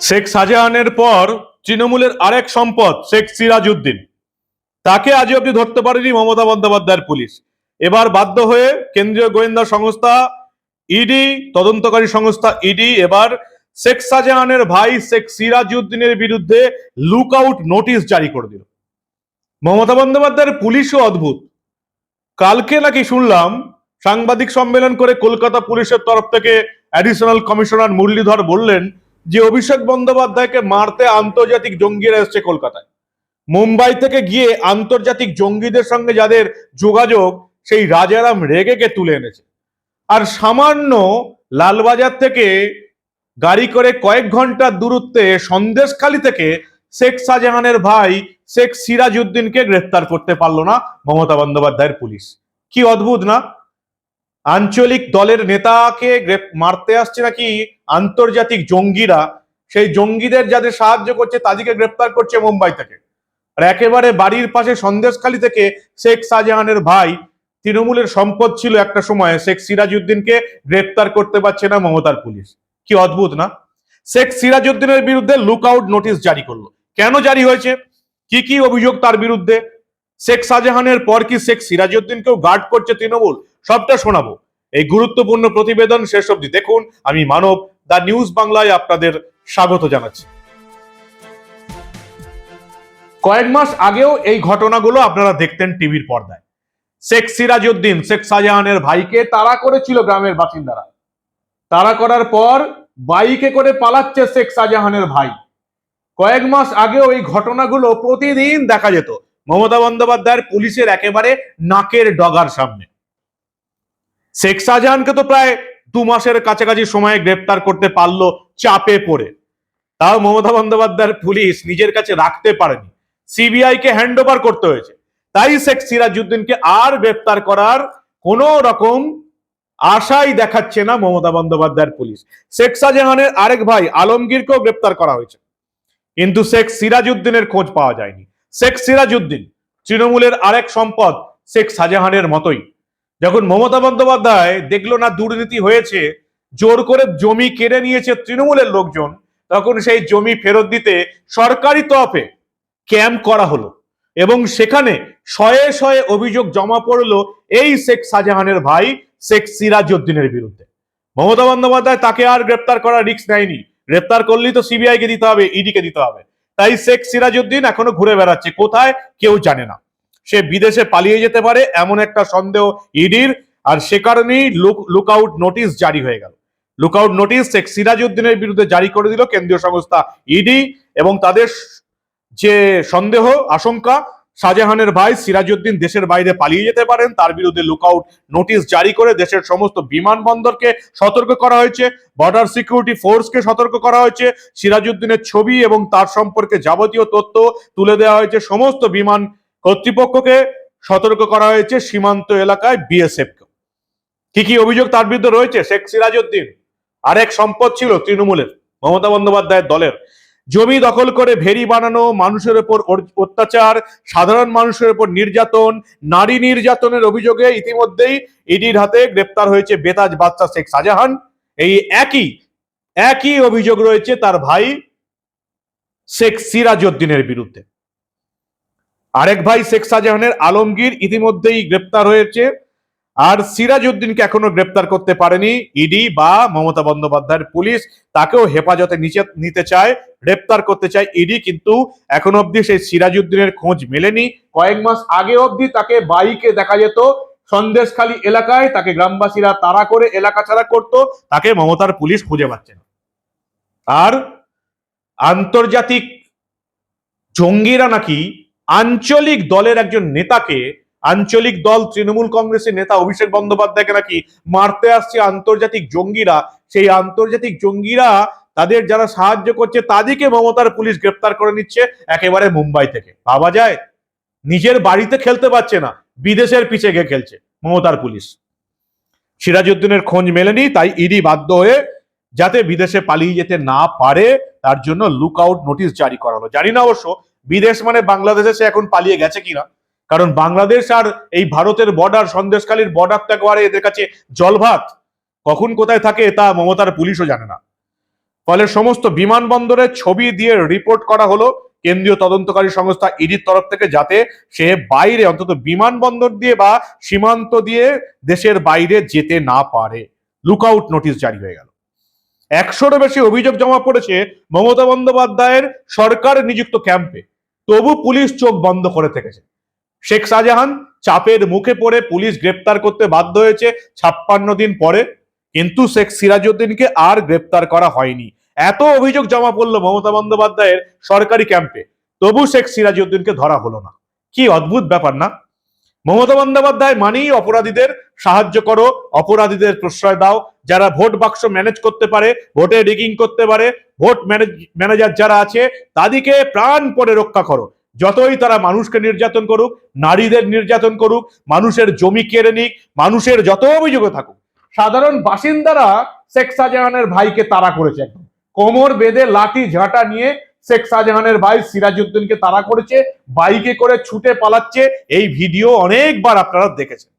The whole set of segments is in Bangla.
শেখ শাহজাহানের পর তৃণমূলের আরেক সম্পদ, শেখ সিরাজউদ্দিন। তাকে আজ অব্দি ধরতে পারেনি মমতা বন্দ্যোপাধ্যায়ের পুলিশ। এবার বাধ্য হয়ে কেন্দ্রীয় গোয়েন্দা সংস্থা ইডি তদন্তকারী সংস্থা ইডি এবার শেখ শাহজাহানের ভাই, শেখ সিরাজউদ্দিনের বিরুদ্ধে লুক আউট নোটিশ জারি করে দিল। মমতা বন্দ্যোপাধ্যায়ের পুলিশও অদ্ভুত। কালকে নাকি শুনলাম, সাংবাদিক সম্মেলন করে কলকাতা পুলিশের তরফ থেকে অ্যাডিশনাল কমিশনার মুরলীধর বললেন যে অভিষেক বন্দ্যোপাধ্যায়কে মারতে আন্তর্জাতিক জঙ্গিরা এসছে কলকাতায়। মুম্বাই থেকে গিয়ে আন্তর্জাতিক জঙ্গিদের সঙ্গে যাদের যোগাযোগ, সেই রাজারাম রেগেকে তুলে এনেছে। আর সামান্য লালবাজার থেকে গাড়ি করে কয়েক ঘণ্টার দূরত্বে সন্দেশখালী থেকে শেখ শাহজাহানের ভাই, শেখ সিরাজউদ্দিনকে গ্রেফতার করতে পারল না মমতা বন্দ্যোপাধ্যায়ের পুলিশ। কি অদ্ভুত না? আঞ্চলিক দলের নেতাকে মারতে আসছে নাকি আন্তর্জাতিক জঙ্গিরা? সেই জঙ্গিদের যাদের সাহায্য করছে, তাদেরকে গ্রেপ্তার করছে মুম্বাই থেকে। আর একেবারে বাড়ির পাশে সন্দেশখালী থেকে শেখ শাহজাহানের ভাই, তৃণমূলের সম্পদ ছিল একটা সময়, শেখ সিরাজউদ্দিনকে গ্রেপ্তার করতে পারছে না মমতার পুলিশ। কি অদ্ভুত, না? শেখ সিরাজউদ্দিনের বিরুদ্ধে লুক আউট নোটিশ জারি করল। কেন জারি হয়েছে? কি কি অভিযোগ তার বিরুদ্ধে? শেখ শাহজাহানের পর কি শেখ সিরাজউদ্দিনকেও গার্ড করছে তৃণমূল? সবটা শোনাবো। এই গুরুত্বপূর্ণ প্রতিবেদন শেষ অবধি দেখুন। আমি মানব দা নিউজ বাংলায় আপনাদের স্বাগত জানাচ্ছি। কয়েক মাস আগেও এই ঘটনাগুলো আপনারা দেখতেন টিভির পর্দায়। শেখ সিরাজউদ্দিন, শেখ শাহজাহানের ভাইকে তাড়া করেছিল গ্রামের বাসিন্দারা। তাড়া করার পর বাইকে করে পালাচ্ছে শেখ শাহজাহানের ভাই। কয়েক মাস আগেও এই ঘটনাগুলো প্রতিদিন দেখা যেত। মমতা বন্দ্যোপাধ্যায়ের পুলিশের একেবারে নাকের ডগার সামনে। শেখ শাহজাহানকে তো প্রায় দু মাসের কাছাকাছি সময়ে গ্রেপ্তার করতে পারল, চাপে পড়ে। তাও মমতা বন্দ্যোপাধ্যায়ের পুলিশ নিজের কাছে রাখতে পারেনি। সিবিআই কে হ্যান্ড ওভার করতে হয়েছে। তাই শেখ সিরাজউদ্দিনকে আর গ্রেপ্তার করার কোন রকম আশাই দেখাচ্ছে না মমতা বন্দ্যোপাধ্যায়ের পুলিশ। শেখ শাহজাহানের আরেক ভাই আলমগীরকেও গ্রেপ্তার করা হয়েছে। কিন্তু শেখ সিরাজউদ্দিনের খোঁজ পাওয়া যায়নি। শেখ সিরাজউদ্দিন, তৃণমূলের আরেক সম্পদ শেখ শাহজাহানের মতোই। যখন মমতা বন্দ্যোপাধ্যায় দেখল না দুর্নীতি হয়েছে, জোর করে জমি কেড়ে নিয়েছে তৃণমূলের লোকজন, তখন সেই জমি ফেরত দিতে সরকারি তরফে ক্যাম্প করা হলো এবং সেখানে শয়ে শয়ে অভিযোগ জমা পড়ল এই শেখ শাহজাহানের ভাই, শেখ সিরাজউদ্দিনের বিরুদ্ধে। মমতা বন্দ্যোপাধ্যায় তাকে আর গ্রেপ্তার করার রিস্ক নেয়নি। গ্রেপ্তার করলেই তো সিবিআই কে দিতে হবে ইডি কে দিতে হবে। তাই শেখ সিরাজউদ্দিন এখনও ঘুরে বেড়াচ্ছে, কোথায় কেউ জানে না। সে বিদেশে পালিয়ে যেতে পারে, এমন একটা সন্দেহ ইডির। আর সে কারণেই লুক লুক আউট নোটিশ জারি হয়ে গেল। লুক আউট নোটিশ শেখ সিরাজউদ্দিনের বিরুদ্ধে জারি করে দিল কেন্দ্রীয় সংস্থা ইডি এবং তাদের যে সন্দেহ, আশঙ্কা, শাহজাহানের ভাই সিরাজউদ্দিন দেশের বাইরে পালিয়ে যেতে পারেন, তার বিরুদ্ধে লুকআউট নোটিশ জারি করে দেশের সমস্ত বিমানবন্দরকে সতর্ক করা হয়েছে বর্ডার সিকিউরিটি ফোর্সকে সতর্ক করা হয়েছে, সিরাজউদ্দিনের ছবি এবং তার সম্পর্কে যাবতীয় তথ্য তুলে দেওয়া হয়েছে, সমস্ত বিমান কর্তৃপক্ষকে সতর্ক করা হয়েছে সীমান্ত এলাকায় বিএসএফ কে কি অভিযোগ তার বিরুদ্ধে রয়েছে? শেখ সিরাজউদ্দিন, আরেক সম্পদ ছিল তৃণমূলের, মমতা বন্দ্যোপাধ্যায়ের দলের। জমি দখল করে ভেরি বানানো, মানুষের উপর অত্যাচার, সাধারণ মানুষের উপর নির্যাতন, নারী নির্যাতনের অভিযোগে ইতিমধ্যেই ইডির হাতে গ্রেপ্তার হয়েছে বেতাজ বাচ্চা শেখ শাহজাহান। এই একই একই অভিযোগ রয়েছে তার ভাই শেখ সিরাজউদ্দিনের বিরুদ্ধে। আরেক ভাই শেখ শাহজাহানের আলমগীর ইতিমধ্যেই গ্রেপ্তার হয়েছে। আর সিরাজউদ্দিনকে এখনও গ্রেপ্তার করতে পারেনি ইডি বা মমতা বন্দ্যোপাধ্যায়ের পুলিশ। তাকেও হেফাজতে নিচে নিতে চায়, গ্রেপ্তার করতে চায় ইডি, কিন্তু এখন অবধি সেই সিরাজউদ্দিনের খোঁজ মেলেনি। কয়েক মাস আগে অবধি তাকে বাইকে দেখা যেত, সন্দেশখালী এলাকায় তাকে গ্রামবাসীরা তাড়া করে এলাকা ছাড়া করত, তাকে মমতার পুলিশ খুঁজে পাচ্ছে না। আর আন্তর্জাতিক জঙ্গিরা নাকি আঞ্চলিক দলের একজন নেতাকে, আঞ্চলিক দল তৃণমূল কংগ্রেসের নেতা অভিষেক বন্দ্যোপাধ্যায়কে নাকি মারতে আসছে আন্তর্জাতিক জঙ্গিরা। সেই আন্তর্জাতিক জঙ্গিরা তাদের যারা সাহায্য করছে, তাদেরকে মমতার পুলিশ গ্রেপ্তার করে নিচ্ছে একেবারে মুম্বাই থেকে। ভাবা যায়, নিজের বাড়িতে খেলতে পারছে না, বিদেশের পিছে গিয়ে খেলছে মমতার পুলিশ। সিরাজউদ্দিনের খোঁজ মেলেনি, তাই ইডি বাধ্য হয়ে যাতে বিদেশে পালিয়ে যেতে না পারে, তার জন্য লুক আউট নোটিশ জারি করা হলো জানি না অবশ্য বিদেশ মানে বাংলাদেশে সে এখন পালিয়ে গেছে কিনা? কারণ বাংলাদেশ আর এই ভারতের বর্ডার সন্দেশকালীর বর্ডার তো এদের কাছে জলভাত কখন কোথায় থাকে তা মমতার পুলিশও জানে না। ফলে সমস্ত বিমানবন্দরের ছবি দিয়ে রিপোর্ট করা হলো কেন্দ্রীয় তদন্তকারী সংস্থা ইডির তরফ থেকে যাতে সে বাইরে, অন্তত বিমানবন্দর দিয়ে বা সীমান্ত দিয়ে দেশের বাইরে যেতে না পারে। লুকআউট নোটিশ জারি হয়ে গেল। একশোরও বেশি অভিযোগ জমা পড়েছে মমতা বন্দ্যোপাধ্যায়ের সরকার নিযুক্ত ক্যাম্পে তবু পুলিশ চোখ বন্ধ করে থেকেছে। শেখ শাহজাহান চাপের মুখে পড়ে পুলিশ গ্রেপ্তার করতে বাধ্য হয়েছে ছাপ্পান্ন দিন পরে, কিন্তু শেখ সিরাজউদ্দিনকে আর গ্রেপ্তার করা হয়নি। এত অভিযোগ জমা পড়ল মমতা বন্দ্যোপাধ্যায়ের সরকারি ক্যাম্পে, তবু শেখ সিরাজউদ্দিনকে ধরা হলো না। কি অদ্ভুত ব্যাপার না? মমতা বন্দ্যোপাধ্যায় মানেই অপরাধীদের সাহায্য করো, অপরাধীদের প্রশ্রয় দাও। যারা ভোট বাক্স ম্যানেজ করতে পারে, ভোটে রিগিং করতে পারে, ভোট ম্যানেজার যারা আছে, তাদেরকে প্রাণ পরে রক্ষা করো। যতই তারা মানুষকে নির্যাতন করুক, নারীদের নির্যাতন করুক, মানুষের জমি কেড়ে নিক, মানুষের যত অভিযোগ থাকুক। সাধারণ বাসিন্দারা শেখ শাহজাহানের ভাইকে তারা করেছে একদম। কোমর বেঁধে লাঠি ঝাঁটা নিয়ে শেখ শাহজাহানের ভাই সিরাজউদ্দিনকে তাড়া করেছে, বাইকে করে ছুটে পালাচ্ছে। এই ভিডিও অনেকবার আপনারা দেখেছেন।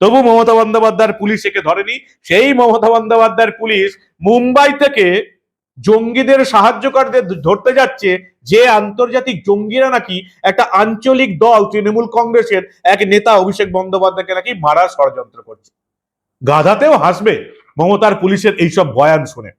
তবু মমতা বন্দ্যোপাধ্যায়ের পুলিশ একে ধরেনি। সেই মমতা বন্দ্যোপাধ্যায়ের পুলিশ মুম্বাই থেকে জঙ্গিদের সাহায্যকারদের ধরতে যাচ্ছে যে আন্তর্জাতিক জঙ্গিরা নাকি একটা আঞ্চলিক দল, তৃণমূল কংগ্রেসের এক নেতা অভিষেক বন্দ্যোপাধ্যায়কে নাকি মারার ষড়যন্ত্র করছে। গাধাতেও হাসবে মমতার পুলিশের এইসব বয়ান শুনে।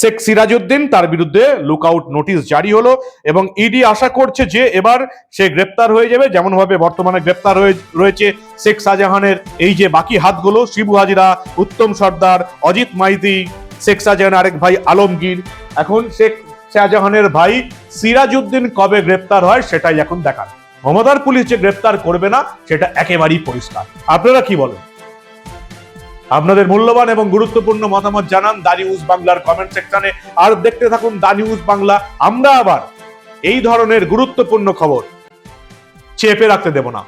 শেখ সিরাজউদ্দিন তার বিরুদ্ধে লুকআউট নোটিশ জারি হলো এবং ইডি আশা করছে যে এবার সে গ্রেপ্তার হয়ে যাবে। যেমন ভাবে বর্তমানে গ্রেপ্তার হয়ে রয়েছে শেখ শাহজাহানের এই যে বাকি হাতগুলো, শিবু হাজিরা, উত্তম সর্দার, অজিত মাইতি, শেখ শাহজাহান, আরেক ভাই আলমগীর। এখন শেখ শাহজাহানের ভাই সিরাজউদ্দিন কবে গ্রেপ্তার হয় সেটাই এখন দেখার। মমতার পুলিশ যে গ্রেপ্তার করবে না, সেটা একেবারেই পরিষ্কার। আপনারা কি বলেন? আপনাদের মূল্যবান এবং গুরুত্বপূর্ণ মতামত জানান দা নিউজ বাংলার কমেন্ট সেকশনে আর দেখতে থাকুন দা নিউজ বাংলা। আমরা আবার এই ধরনের গুরুত্বপূর্ণ খবর চেপে রাখতে দেব না।